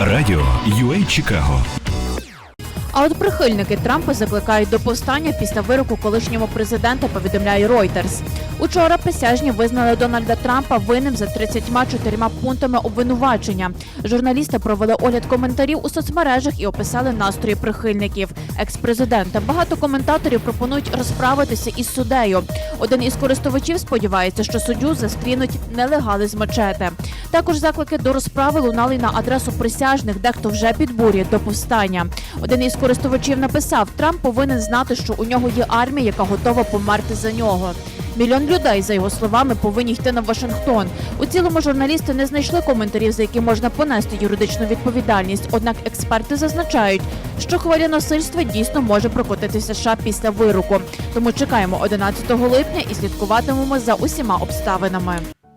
Радіо UA Чикаго. А от прихильники Трампа закликають до повстання після вироку колишнього президента, повідомляє Reuters. Учора присяжні визнали Дональда Трампа винним за 34 пунктами обвинувачення. Журналісти провели огляд коментарів у соцмережах і описали настрої прихильників екс-президента. Багато коментаторів пропонують розправитися із суддею. Один із користувачів сподівається, що суддю застрінуть нелегали з мачете. Також заклики до розправи лунали на адресу присяжних, дехто вже підбурює до повстання. Один із користувачів написав: Трамп повинен знати, що у нього є армія, яка готова померти за нього. Мільйон людей, за його словами, повинні йти на Вашингтон. У цілому журналісти не знайшли коментарів, за які можна понести юридичну відповідальність. Однак експерти зазначають, що хвиля насильства дійсно може прокотитися США після вироку. Тому чекаємо 11 липня і слідкуватимемо за усіма обставинами.